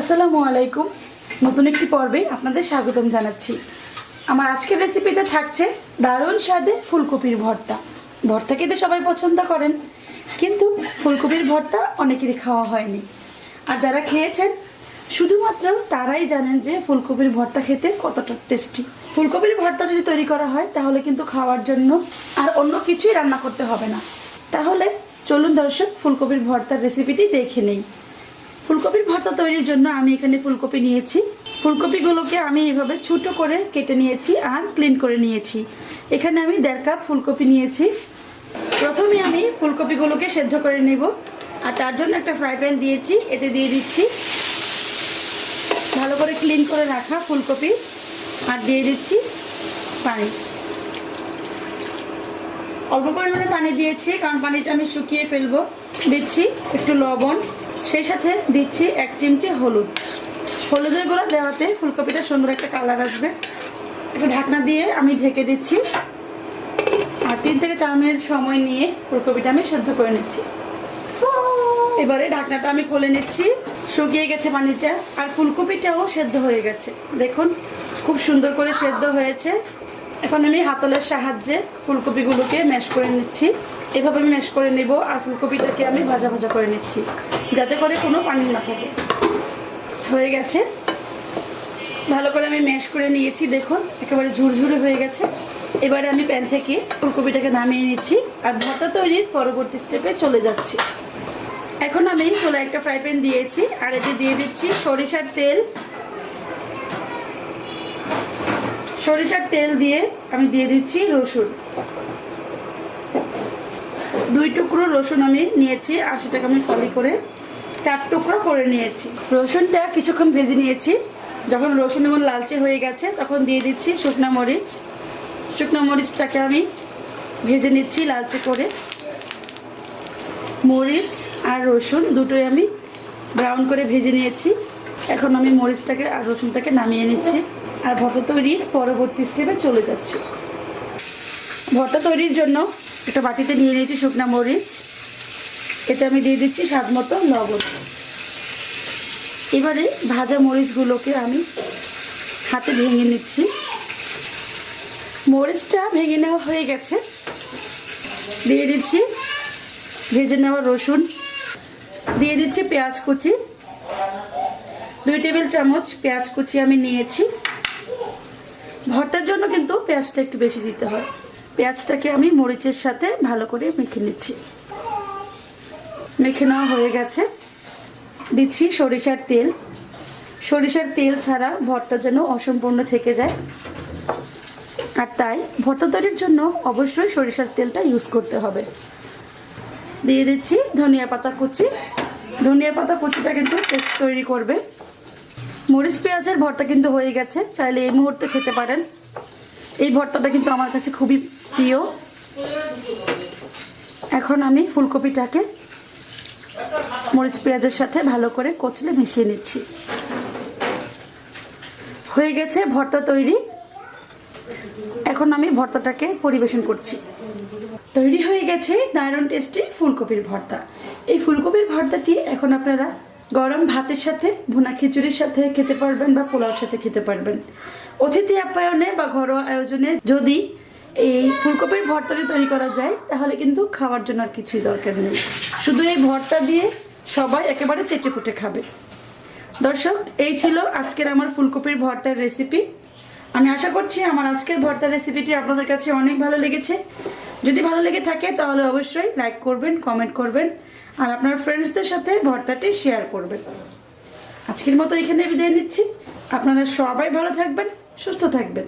আসসালামু আলাইকুম। নতুন একটি পর্বে আপনাদের স্বাগতম জানাচ্ছি। আমার আজকের রেসিপিতে থাকছে দারুণ স্বাদে ফুলকপির ভর্তা। ভর্তা খেতে সবাই পছন্দ করেন, কিন্তু ফুলকপির ভর্তা অনেকেরই খাওয়া হয়নি। আর যারা খেয়েছেন, শুধুমাত্র তারাই জানেন যে ফুলকপির ভর্তা খেতে কতটা টেস্টি ফুলকপির ভর্তা যদি তৈরি করা হয়, তাহলে কিন্তু খাওয়ার জন্য আর অন্য কিছুই রান্না করতে হবে না। তাহলে চলুন দর্শক, ফুলকপির ভর্তার রেসিপিটি দেখে নেই। ফুলকপির ভর্তা তৈরির জন্য আমি এখানে ফুলকপি নিয়েছি। ফুলকপিগুলোকে আমি এভাবে ছোটো করে কেটে নিয়েছি আর ক্লিন করে নিয়েছি। এখানে আমি দেড় কাপ ফুলকপি নিয়েছি। প্রথমে আমি ফুলকপিগুলোকে সেদ্ধ করে নেব। আর তার জন্য একটা ফ্রাই প্যান দিয়েছি, এতে দিয়ে দিচ্ছি। ভালো করে ক্লিন করে রাখা ফুলকপি। আর দিয়ে দিচ্ছি পানি। অল্প পরিমাণে পানি দিয়েছি, কারণ পানিটা আমি শুকিয়ে ফেলব। দিচ্ছি একটু লবণ। সেই সাথে দিচ্ছি এক চিমটে হলুদ। হলুদের গুঁড়া দেওয়াতে ফুলকপিটা সুন্দর একটা কালার আসবে। একটু ঢাকনা দিয়ে আমি ঢেকে দিচ্ছি। আর তিন থেকে চার মিনিট সময় নিয়ে ফুলকপিটা আমি সেদ্ধ করে নিচ্ছি। এবারে ঢাকনাটা আমি খুলে নিচ্ছি। শুকিয়ে গেছে পানিটা। আর ফুলকপিটাও সেদ্ধ হয়ে গেছে। দেখুন, খুব সুন্দর করে সেদ্ধ হয়েছে। এখন আমি হাতলের সাহায্যে ফুলকপিগুলোকে ম্যাশ করে নিচ্ছি। এভাবে আমি ম্যাশ করে নেব আর ফুলকপিটাকে আমি ভাজা ভাজা করে নিচ্ছি। যাতে করে কোনো পানি না থাকে। হয়ে গেছে। ভালো করে আমি ম্যাশ করে নিয়েছি, দেখুন, একেবারে ঝুরঝুরে হয়ে গেছে। এবারে আমি প্যান থেকে ফুলকপিটাকে নামিয়ে নিচ্ছি আর ভর্তা তৈরির পরবর্তী স্টেপে চলে যাচ্ছি। এখন আমি চলে একটা ফ্রাই প্যান দিয়েছি আর এতে দিয়ে দিচ্ছি সরিষার তেল। সরিষার তেল দিয়ে আমি দিয়ে দিচ্ছি রসুন। দুই টুকরো রসুন আমি নিয়েছি আর সেটাকে আমি ফলি করে চার টুকরো করে নিয়েছি। রসুনটা কিছুক্ষণ ভেজে নিয়েছি। যখন রসুন এবং লালচে হয়ে গেছে, তখন দিয়ে দিচ্ছি শুকনা মরিচ। শুকনো মরিচটাকে আমি ভেজে নিচ্ছি লালচে করে। মরিচ আর রসুন দুটোই আমি ব্রাউন করে ভেজে নিয়েছি। এখন আমি মরিচটাকে আর রসুনটাকে নামিয়ে নিচ্ছি আর ভর্তা তৈরির পরবর্তী স্টেপে চলে যাচ্ছি। ভর্তা তৈরির জন্য একটা বাটিতে নিয়ে নিয়েছি শুকনা মরিচ। এটা আমি দিয়ে দিচ্ছি স্বাদ মতো লবণ। এবারে ভাজা মরিচগুলোকে আমি হাতে ভেঙে নিচ্ছি। মরিচটা ভেঙে নেওয়া হয়ে গেছে। দিয়ে দিচ্ছি ভেজে নেওয়া রসুন। দিয়ে দিচ্ছি পেঁয়াজ কুচি। দুই টেবিল চামচ পেঁয়াজ কুচি আমি নিয়েছি। ভর্তার জন্য কিন্তু পেঁয়াজটা একটু বেশি দিতে হয়। পেঁয়াজটাকে আমি মরিচের সাথে ভালো করে মেখে নিচ্ছি। মেখে নেওয়া হয়ে গেছে। দিচ্ছি সরিষার তেল। সরিষার তেল ছাড়া ভর্তা যেন অসম্পূর্ণ থেকে যায়। আর তাই ভর্তা তৈরির জন্য অবশ্যই সরিষার তেলটা ইউজ করতে হবে। দিয়ে দিচ্ছি ধনিয়া পাতা কুচি। ধনিয়া পাতা কুচিটা কিন্তু টেস্ট তৈরি করবে। মরিচ, পেঁয়াজের ভর্তা কিন্তু হয়ে গেছে। চাইলে এই মুহূর্তে খেতে পারেন। এই ভর্তাটা কিন্তু আমার কাছে খুবই প্রিয় এখন আমি ফুলকপিটাকে মরিচ পেঁয়াজের সাথে ভালো করে কচলে মিশিয়ে নিচ্ছি। হয়ে গেছে ভর্তা তৈরি। এখন আমি ভর্তাটাকে পরিবেশন করছি। তৈরি হয়ে গেছে দারুণ টেস্টি ফুলকপির ভর্তা। এই ফুলকপির ভর্তাটি এখন আপনারা গরম ভাতের সাথে, ভুনা খিচুড়ির সাথে খেতে পারবেন বা পোলাওর সাথে খেতে পারবেন। অতিথি আপ্যায়নে বা ঘরোয়া আয়োজনে যদি এই ফুলকপির ভর্তা ভর্তাটি তৈরি করা যায়, তাহলে কিন্তু খাওয়ার জন্য আর কিছুই দরকার নেই। শুধু এই ভর্তা দিয়ে সবাই একেবারে চেটে পুটে খাবে। দর্শক, এই ছিল আজকের আমার ফুলকপির ভর্তার রেসিপি আমি আশা করছি আমার আজকের ভর্তার রেসিপিটি আপনাদের কাছে অনেক ভালো লেগেছে। যদি ভালো লেগে থাকে, তাহলে অবশ্যই লাইক করবেন কমেন্ট করবেন, আর আপনার ফ্রেন্ডসদের সাথে ভর্তাটি শেয়ার করবেন। আজকের মতো এখানে বিদায় নিচ্ছি। আপনারা সবাই ভালো থাকবেন, সুস্থ থাকবেন।